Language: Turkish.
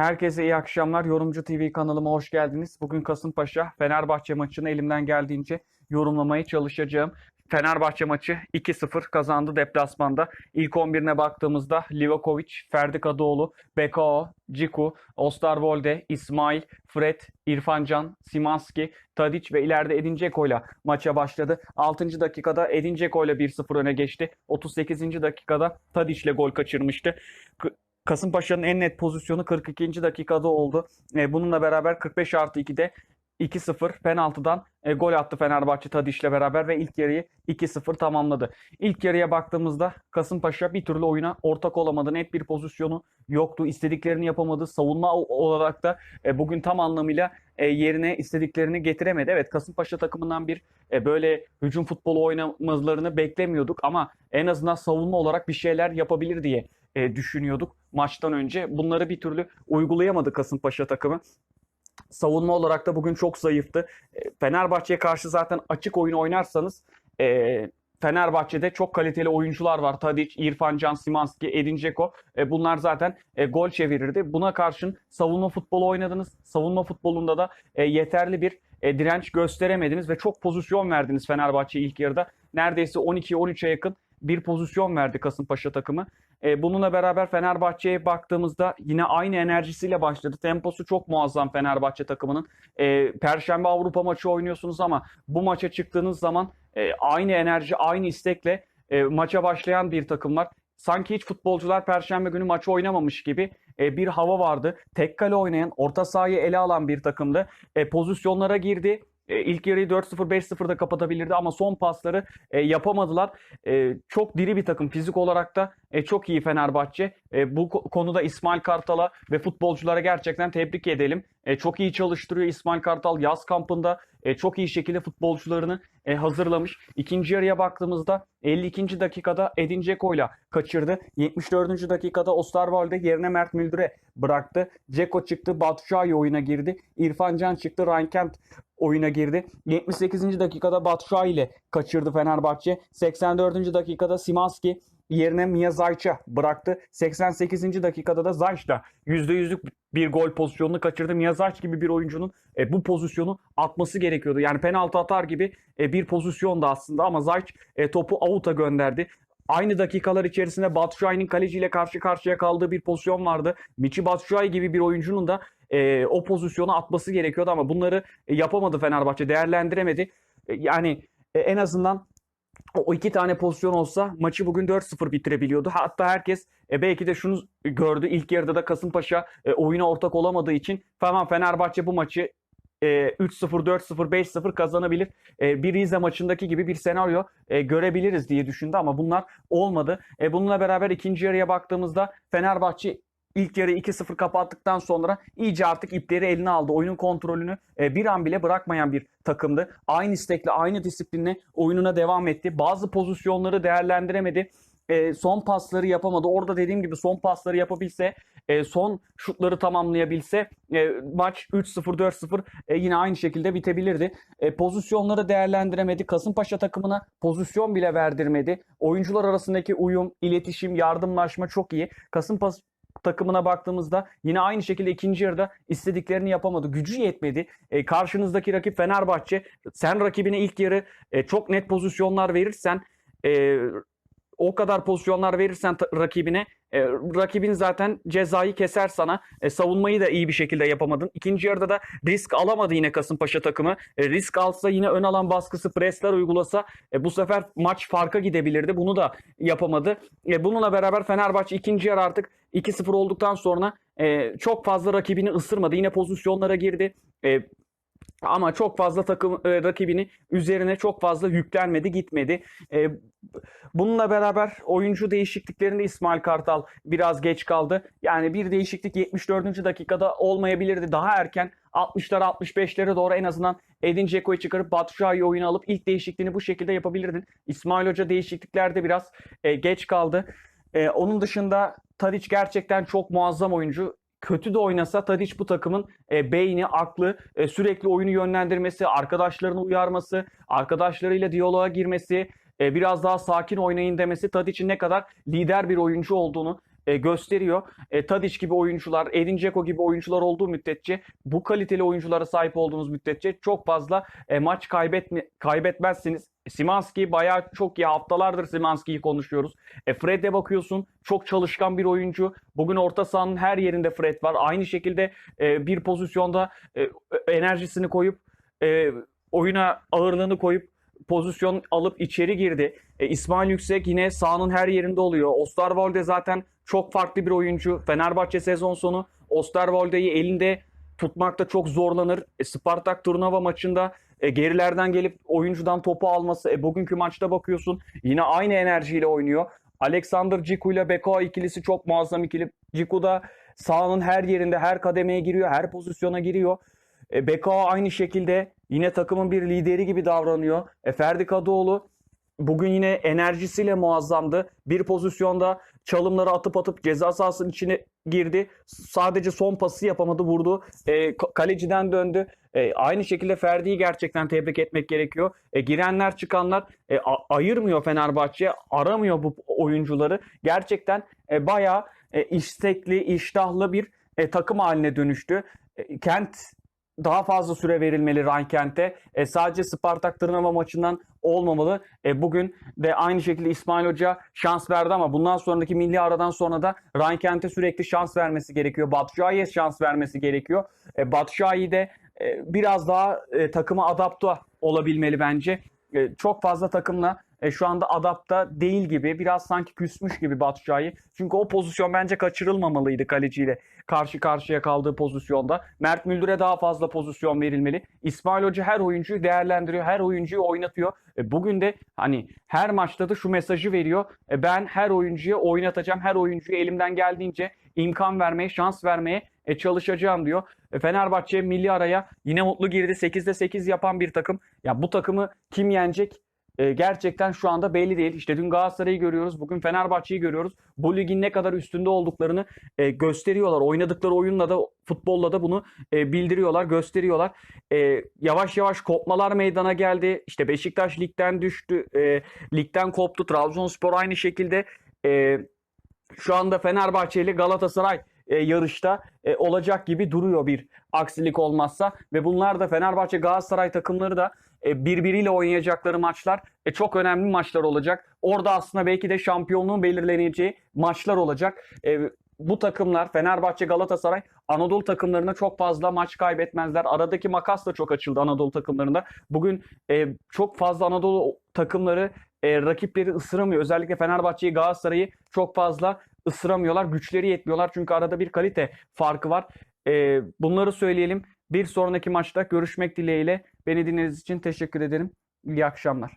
Herkese iyi akşamlar. Yorumcu TV kanalıma hoş geldiniz. Bugün Kasımpaşa Fenerbahçe maçını elimden geldiğince yorumlamaya çalışacağım. Fenerbahçe maçı 2-0 kazandı deplasmanda. İlk 11'ine baktığımızda Livakovic, Ferdi Kadıoğlu, Bekao, Ciku, Osterwolde, İsmail, Fred, İrfancan, Simanski, Tadic ve ileride Edin Dzeko ile maça başladı. 6. dakikada Edin Dzeko ile 1-0 öne geçti. 38. dakikada Tadic ile gol kaçırmıştı. Kasımpaşa'nın en net pozisyonu 42. dakikada oldu. E, bununla beraber 45 artı 2'de 2-0 penaltıdan e, gol attı Fenerbahçe Tadiş'le beraber ve ilk yarıyı 2-0 tamamladı. İlk yarıya baktığımızda Kasımpaşa bir türlü oyuna ortak olamadı. Net bir pozisyonu yoktu. İstediklerini yapamadı. Savunma olarak da e, bugün tam anlamıyla e, yerine istediklerini getiremedi. Evet Kasımpaşa takımından bir e, böyle hücum futbolu oynamalarını beklemiyorduk ama en azından savunma olarak bir şeyler yapabilir diye e, düşünüyorduk maçtan önce. Bunları bir türlü uygulayamadı Kasımpaşa takımı. Savunma olarak da bugün çok zayıftı. E, Fenerbahçe'ye karşı zaten açık oyun oynarsanız e, Fenerbahçe'de çok kaliteli oyuncular var. Tadic, İrfan Can, Simanski, Edin Dzeko. E, bunlar zaten e, gol çevirirdi. Buna karşın savunma futbolu oynadınız. Savunma futbolunda da e, yeterli bir e, direnç gösteremediniz ve çok pozisyon verdiniz Fenerbahçe ilk yarıda. Neredeyse 12-13'e yakın bir pozisyon verdi Kasımpaşa takımı. E, bununla beraber Fenerbahçe'ye baktığımızda yine aynı enerjisiyle başladı. Temposu çok muazzam Fenerbahçe takımının. E, Perşembe Avrupa maçı oynuyorsunuz ama bu maça çıktığınız zaman e, aynı enerji, aynı istekle e, maça başlayan bir takım var. Sanki hiç futbolcular Perşembe günü maçı oynamamış gibi e, bir hava vardı. Tek kale oynayan, orta sahayı ele alan bir takımdı. E, pozisyonlara girdi. E, ilk yarıyı 4-0 5-0'da kapatabilirdi ama son pasları e, yapamadılar. E, çok diri bir takım. Fizik olarak da e, çok iyi Fenerbahçe. E, bu ko- konuda İsmail Kartal'a ve futbolculara gerçekten tebrik edelim. E, çok iyi çalıştırıyor İsmail Kartal. Yaz kampında e, çok iyi şekilde futbolcularını e, hazırlamış. İkinci yarıya baktığımızda 52. dakikada Edin Dzeko ile kaçırdı. 74. dakikada Osterwolde yerine Mert Müldür'e bıraktı. Dzeko çıktı. Batshuayi oyuna girdi. İrfan Can çıktı. Ryan Kent oyuna girdi. 78. dakikada Batshuayi ile kaçırdı Fenerbahçe. 84. dakikada Simanski yerine Mia Zayç'a bıraktı. 88. dakikada da Zayç da %100'lük bir gol pozisyonunu kaçırdı. Mia Zayç gibi bir oyuncunun e, bu pozisyonu atması gerekiyordu. Yani penaltı atar gibi e, bir pozisyondu aslında ama Zayç e, topu avuta gönderdi. Aynı dakikalar içerisinde Batshuayi'nin kaleciyle karşı karşıya kaldığı bir pozisyon vardı. Michi Batshuayi gibi bir oyuncunun da e, o pozisyonu atması gerekiyordu ama bunları e, yapamadı Fenerbahçe, değerlendiremedi. E, yani e, en azından o iki tane pozisyon olsa maçı bugün 4-0 bitirebiliyordu. Hatta herkes e, belki de şunu gördü. İlk yarıda da Kasımpaşa e, oyuna ortak olamadığı için tamam Fenerbahçe bu maçı e, 3-0, 4-0, 5-0 kazanabilir. E, bir Rize maçındaki gibi bir senaryo e, görebiliriz diye düşündü ama bunlar olmadı. E, bununla beraber ikinci yarıya baktığımızda Fenerbahçe ilk yarı 2-0 kapattıktan sonra iyice artık ipleri eline aldı. Oyunun kontrolünü e, bir an bile bırakmayan bir takımdı. Aynı istekle, aynı disiplinle oyununa devam etti. Bazı pozisyonları değerlendiremedi. E, son pasları yapamadı. Orada dediğim gibi son pasları yapabilse, e, son şutları tamamlayabilse maç 3-0, 4-0 e, yine aynı şekilde bitebilirdi. Pozisyonları değerlendiremedi. Kasımpaşa takımına pozisyon bile verdirmedi. Oyuncular arasındaki uyum, iletişim, yardımlaşma çok iyi. Kasımpaşa takımına baktığımızda yine aynı şekilde ikinci yarıda istediklerini yapamadı. Gücü yetmedi. E, karşınızdaki rakip Fenerbahçe. Sen rakibine ilk yarı e, çok net pozisyonlar verirsen e, o kadar pozisyonlar verirsen rakibine e, rakibin zaten cezayı keser sana. E, savunmayı da iyi bir şekilde yapamadın. İkinci yarıda da risk alamadı yine Kasımpaşa takımı. E, risk alsa yine ön alan baskısı presler uygulasa e, bu sefer maç farka gidebilirdi. Bunu da yapamadı. E, bununla beraber Fenerbahçe ikinci yarı artık 2-0 olduktan sonra e, çok fazla rakibini ısırmadı. Yine pozisyonlara girdi. E, ama çok fazla takım e, rakibini üzerine çok fazla yüklenmedi, gitmedi. E, bununla beraber oyuncu değişikliklerinde İsmail Kartal biraz geç kaldı. Yani bir değişiklik 74. dakikada olmayabilirdi. Daha erken 60'lara 65'lere doğru en azından Edin Dzeko'yu çıkarıp Batshuayi'yi oyuna alıp ilk değişikliğini bu şekilde yapabilirdin. İsmail Hoca değişikliklerde biraz e, geç kaldı. E, onun dışında Tadic gerçekten çok muazzam oyuncu kötü de oynasa Tadic bu takımın e, beyni, aklı, e, sürekli oyunu yönlendirmesi, arkadaşlarını uyarması, arkadaşlarıyla diyaloğa girmesi, e, biraz daha sakin oynayın demesi Tadic'in ne kadar lider bir oyuncu olduğunu e, gösteriyor. E, Tadic gibi oyuncular, Edin Dzeko gibi oyuncular olduğu müddetçe bu kaliteli oyunculara sahip olduğunuz müddetçe çok fazla e, maç kaybetme, kaybetmezsiniz. Simanski bayağı çok iyi haftalardır Simanski'yi konuşuyoruz. E, Fred'e bakıyorsun çok çalışkan bir oyuncu. Bugün orta sahanın her yerinde Fred var. Aynı şekilde e, bir pozisyonda e, enerjisini koyup e, oyuna ağırlığını koyup pozisyon alıp içeri girdi. E, İsmail Yüksek yine sahanın her yerinde oluyor. Osterwolde zaten çok farklı bir oyuncu. Fenerbahçe sezon sonu Osterwolde'yi elinde tutmakta çok zorlanır. E, Spartak turnuva maçında e, gerilerden gelip oyuncudan topu alması. E, bugünkü maçta bakıyorsun yine aynı enerjiyle oynuyor. Alexander Ciku ile Beko ikilisi çok muazzam ikili. Ciku da sahanın her yerinde, her kademeye giriyor, her pozisyona giriyor. E, Beko aynı şekilde yine takımın bir lideri gibi davranıyor. E, Ferdi Kadıoğlu bugün yine enerjisiyle muazzamdı. Bir pozisyonda çalımları atıp atıp ceza sahasının içine girdi. Sadece son pası yapamadı, vurdu. E, ka- kaleciden döndü. E, aynı şekilde Ferdi'yi gerçekten tebrik etmek gerekiyor. E, girenler çıkanlar e, ayırmıyor Fenerbahçe, aramıyor bu oyuncuları. Gerçekten e, bayağı e, istekli, iştahlı bir e, takım haline dönüştü. E, Kent daha fazla süre verilmeli Rankent'e. E, sadece Spartak Tırnava maçından olmamalı. E, bugün de aynı şekilde İsmail Hoca şans verdi ama bundan sonraki milli aradan sonra da Rankent'e sürekli şans vermesi gerekiyor. Batshuayi'ye şans vermesi gerekiyor. E, Batshuayi de e, biraz daha e, takıma adapte olabilmeli bence. E, çok fazla takımla e, şu anda adapta değil gibi. Biraz sanki küsmüş gibi Batshuayi. Çünkü o pozisyon bence kaçırılmamalıydı kaleciyle karşı karşıya kaldığı pozisyonda. Mert Müldür'e daha fazla pozisyon verilmeli. İsmail Hoca her oyuncuyu değerlendiriyor. Her oyuncuyu oynatıyor. E, bugün de hani her maçta da şu mesajı veriyor. E, ben her oyuncuyu oynatacağım. Her oyuncuyu elimden geldiğince imkan vermeye, şans vermeye e, çalışacağım diyor. E, Fenerbahçe milli araya yine mutlu girdi. 8'de 8 yapan bir takım. Ya bu takımı kim yenecek? E, gerçekten şu anda belli değil. İşte dün Galatasaray'ı görüyoruz. Bugün Fenerbahçe'yi görüyoruz. Bu ligin ne kadar üstünde olduklarını e, gösteriyorlar. Oynadıkları oyunla da futbolla da bunu e, bildiriyorlar, gösteriyorlar. E, yavaş yavaş kopmalar meydana geldi. İşte Beşiktaş ligden düştü. E, ligden koptu. Trabzonspor aynı şekilde e, şu anda Fenerbahçe ile Galatasaray e, yarışta e, olacak gibi duruyor bir aksilik olmazsa ve bunlar da Fenerbahçe Galatasaray takımları da e, birbiriyle oynayacakları maçlar e, çok önemli maçlar olacak. Orada aslında belki de şampiyonluğun belirleneceği maçlar olacak. E, bu takımlar Fenerbahçe, Galatasaray Anadolu takımlarına çok fazla maç kaybetmezler. Aradaki makas da çok açıldı Anadolu takımlarında. Bugün e, çok fazla Anadolu takımları rakipleri ısıramıyor. Özellikle Fenerbahçe'yi, Galatasaray'ı çok fazla ısıramıyorlar. Güçleri yetmiyorlar çünkü arada bir kalite farkı var. Bunları söyleyelim. Bir sonraki maçta görüşmek dileğiyle. Beni dinlediğiniz için teşekkür ederim. İyi akşamlar.